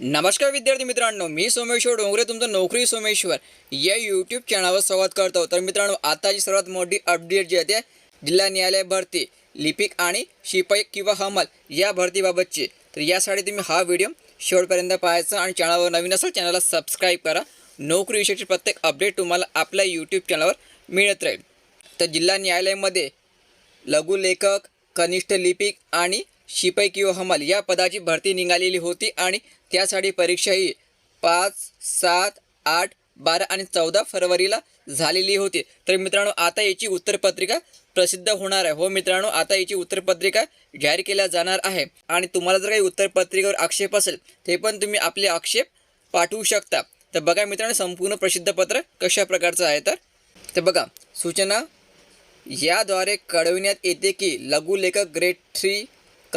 नमस्कार विद्यार्थी मित्रांनो मी सोमेश्वर डोंगरे तुमचं नोकरी सोमेश्वर. या यूट्यूब चॅनलवर संवाद करतो. तर मित्रांनो आताची सर्वात मोठी अपडेट जी आहे ते जिल्हा न्यायालय भरती लिपिक आणि शिपाई किंवा हमाल या भरतीबाबतची. तर यासाठी तुम्ही हा व्हिडिओ शेवटपर्यंत पाहायचा आणि चॅनलवर नवीन असेल चॅनलला सबस्क्राईब करा. नोकरी विषयाची प्रत्येक अपडेट तुम्हाला आपल्या यूट्यूब चॅनलवर मिळत राहील. तर जिल्हा न्यायालयामध्ये लघुलेखक कनिष्ठ लिपिक आणि शिपाई किंवा हमाल या पदाची भरती निघालेली होती आणि त्यासाठी परीक्षा ही पाच सात आठ बारा आणि चौदा फरवरीला झालेली होती. तर मित्रांनो आता याची उत्तरपत्रिका प्रसिद्ध होणार आहे. हो मित्रांनो आता याची उत्तरपत्रिका जाहीर केल्या जाणार आहे. आणि तुम्हाला जर काही उत्तरपत्रिकेवर आक्षेप असेल ते पण तुम्ही आपले आक्षेप पाठवू शकता. तर बघा मित्रांनो संपूर्ण प्रसिद्ध पत्र कशा प्रकारचं आहे तर? तर बघा सूचना याद्वारे कळविण्यात येते की लघुलेखक ग्रेड थ्री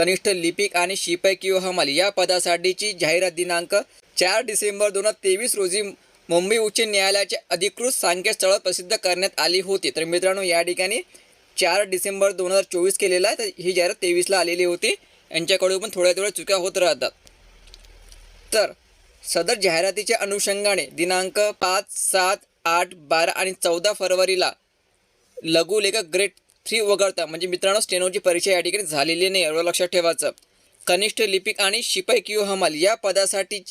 कनिष्ठ लिपिक आणि शिपाई किंवा हमाल या पदासाठीची जाहिरात दिनांक चार डिसेंबर दोन हजार तेवीस रोजी मुंबई उच्च न्यायालयाच्या अधिकृत संकेतस्थळावर प्रसिद्ध करण्यात आली होती. तर मित्रांनो या ठिकाणी चार डिसेंबर दोन हजार चोवीस केलेला आहे. तर ही जाहिरात तेवीसला आलेली होती. यांच्याकडून पण थोड्या थोड्या चुक्या होत राहतात. तर सदर जाहिरातीच्या अनुषंगाने दिनांक पाच सात आठ बारा आणि चौदा फरवरीला लघुलेखक ग्रेड फ्री वगळता. म्हणजे मित्रांनो स्टेनोची परीक्षा या ठिकाणी झालेली नाही एवढं लक्षात ठेवायचं. कनिष्ठ लिपिक आणि शिपाई किंवा हमाल या पदासाठी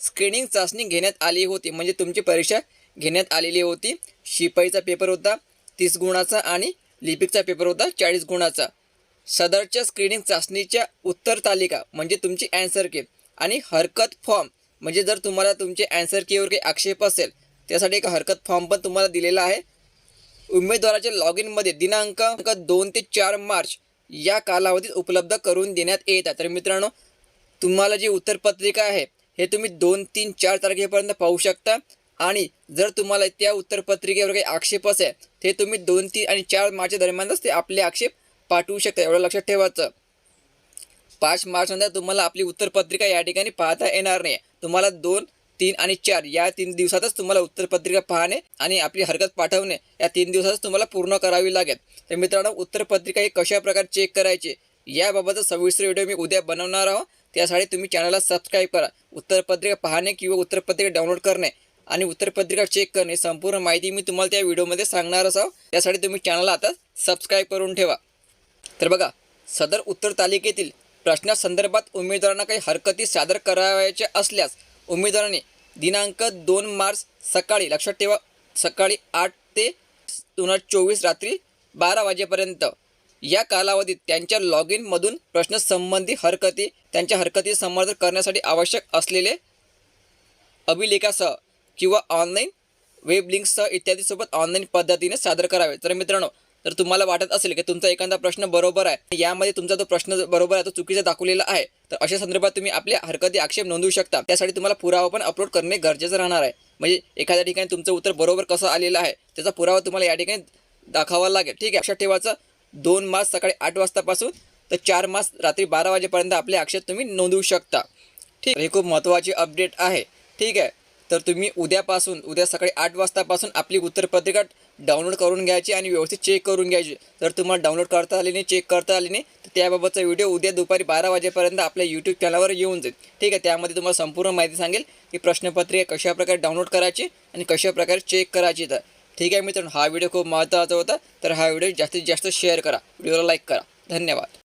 स्क्रीनिंग चाचणी घेण्यात आली होती. म्हणजे तुमची परीक्षा घेण्यात आलेली होती. शिपाईचा पेपर होता तीस गुणाचा आणि लिपिकचा पेपर होता चाळीस गुणाचा. सदरच्या स्क्रीनिंग चाचणीच्या उत्तर तालिका म्हणजे तुमची अँसर की. आणि हरकत फॉर्म म्हणजे जर तुम्हाला तुमचे अँसर कीवर काही आक्षेप असेल त्यासाठी एक हरकत फॉर्म पण तुम्हाला दिलेला आहे. उमेदवाराच्या लॉग इनमध्ये दिनांक दोन ते चार मार्च या कालावधीत उपलब्ध करून देण्यात येत आहे तर मित्रांनो तुम्हाला जी उत्तरपत्रिका आहे हे तुम्ही दोन तीन चार तारखेपर्यंत पाहू शकता. आणि जर तुम्हाला त्या उत्तरपत्रिकेवर काही आक्षेप असेल ते तुम्ही दोन तीन आणि चार मार्च दरम्यानच ते आपले आक्षेप पाठवू शकता. एवढं लक्षात ठेवायचं. पाच मार्चनंतर तुम्हाला आपली उत्तरपत्रिका या ठिकाणी पाहता येणार नाही. तुम्हाला दोन तीन आणि चार या तीन दिवसातच तुम्हाला उत्तरपत्रिका पाहणे आणि आपली हरकत पाठवणे या तीन दिवसातच तुम्हाला पूर्ण करावी लागेल. तर मित्रांनो उत्तरपत्रिका ही कशा प्रकारे चेक करायची याबाबतचा सविस्तर व्हिडिओ मी उद्या बनवणार आहोत. त्यासाठी तुम्ही चॅनलला सबस्क्राईब करा. उत्तरपत्रिका पाहणे किंवा उत्तरपत्रिका डाउनलोड करणे आणि उत्तरपत्रिका चेक करणे संपूर्ण माहिती मी तुम्हाला त्या व्हिडिओमध्ये सांगणारच आहोत त्यासाठी तुम्ही चॅनलला आता सबस्क्राईब करून ठेवा. तर बघा सदर उत्तर तालिकेतील प्रश्नासंदर्भात उमेदवारांना काही हरकती सादर करावयाच्या असल्यास उमेदवारांनी दिनांक दोन मार्च सकाळी लक्षात ठेवा सकाळी आठ ते दोन हजार चोवीस रात्री बारा वाजेपर्यंत. या कालावधीत त्यांच्या लॉग इनमधून प्रश्नसंबंधी हरकती त्यांच्या हरकती समर्थन करण्यासाठी आवश्यक असलेले अभिलेखासह किंवा ऑनलाईन वेब लिंक्ससह इत्यादीसोबत ऑनलाईन पद्धतीने सादर करावे. तर मित्रांनो तर तुम्हाला वाटत असेल की तुमचा एखादा प्रश्न बरोबर आहे. यामध्ये तुमचा जो प्रश्न बरोबर आहे तो चुकीचा दाखवलेला आहे. तर अशा संदर्भात तुम्ही आपल्या हरकती आक्षेप नोंदवू शकता. त्यासाठी तुम्हाला पुरावा पण अपलोड करणे गरजेचं राहणार आहे. म्हणजे एखाद्या ठिकाणी तुमचं उत्तर बरोबर कसं आलेलं आहे त्याचा पुरावा तुम्हाला या ठिकाणी दाखवावा लागेल. ठीक आहे. लक्षात ठेवायचं दोन मार्च सकाळी आठ वाजतापासून तर चार मार्च रात्री बारा वाजेपर्यंत आपले आक्षेप तुम्ही नोंदवू शकता. ठीक हे खूप महत्त्वाची अपडेट आहे. ठीक आहे. तर तुम्ही उद्यापासून उद्या सकाळी आठ वाजतापासून आपली उत्तरपत्रिका डाउनलोड करून घ्यायची आणि व्यवस्थित चेक करून घ्यायची. जर तुम्हाला डाउनलोड करता आली नाही चेक करता आली नाही तर त्याबाबतचा व्हिडिओ उद्या दुपारी बारा वाजेपर्यंत आपल्या यूट्यूब चॅनलवर येऊन जाईल. ठीक आहे त्यामध्ये तुम्हाला संपूर्ण माहिती सांगेल की प्रश्नपत्रिका कशाप्रकारे डाउनलोड करायची आणि कशाप्रकारे चेक करायची. तर ठीक आहे मित्रांनो हा व्हिडिओ खूप महत्त्वाचा होता. तर हा व्हिडिओ जास्तीत जास्त शेअर करा. व्हिडिओला लाईक करा. धन्यवाद.